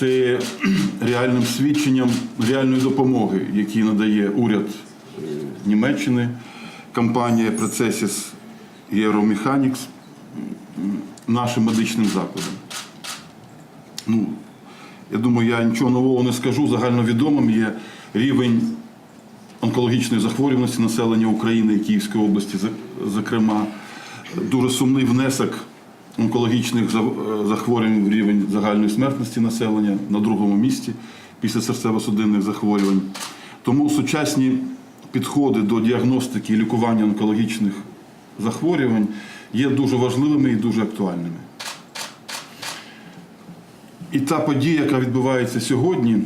Це є реальним свідченням реальної допомоги, які надає уряд е, Німеччини, компанія Processus Euromechanics нашим медичним закладам. Ну, я думаю, я нічого нового не скажу. Загальновідомим є рівень онкологічної захворюваності населення України і Київської області, зокрема, дуже сумний внесок онкологічних е, захворювань в рівень загальної смертності населення на другому місці після серцево-судинних захворювань. Тому сучасні підходи до діагностики і лікування онкологічних захворювань є дуже важливими і дуже актуальними. І та подія, яка відбувається сьогодні,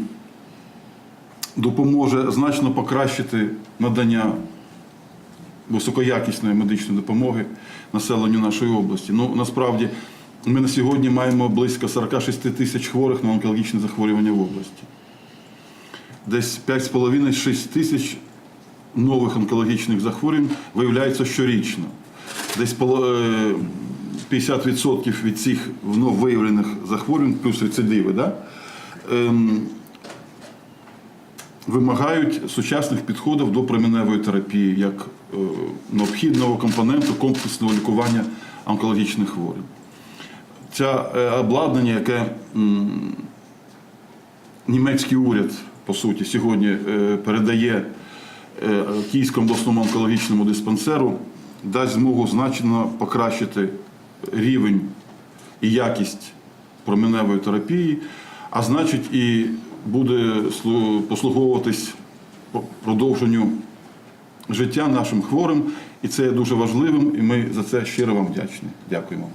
допоможе значно покращити надання високоякісної медичної допомоги населенню нашої області. Ну, насправді, ми на сьогодні маємо близько 46 тисяч хворих на онкологічні захворювання в області. Десь 5,5-6 тисяч нових онкологічних захворювань виявляється щорічно. Десь е, 50% від цих виявлених захворювань, плюс рецидиви, да? Вимагають сучасних підходів до променевої терапії як е, необхідного компоненту комплексного лікування онкологічних хворих. Це обладнання, яке німецький уряд, по суті, сьогодні е, передає е, Київському обласному онкологічному диспансеру, дасть змогу значно покращити рівень і якість променевої терапії, а значить і буде слу- послуговуватись продовженню життя нашим хворим. І це є дуже важливим, і ми за це щиро вам вдячні. Дякуємо.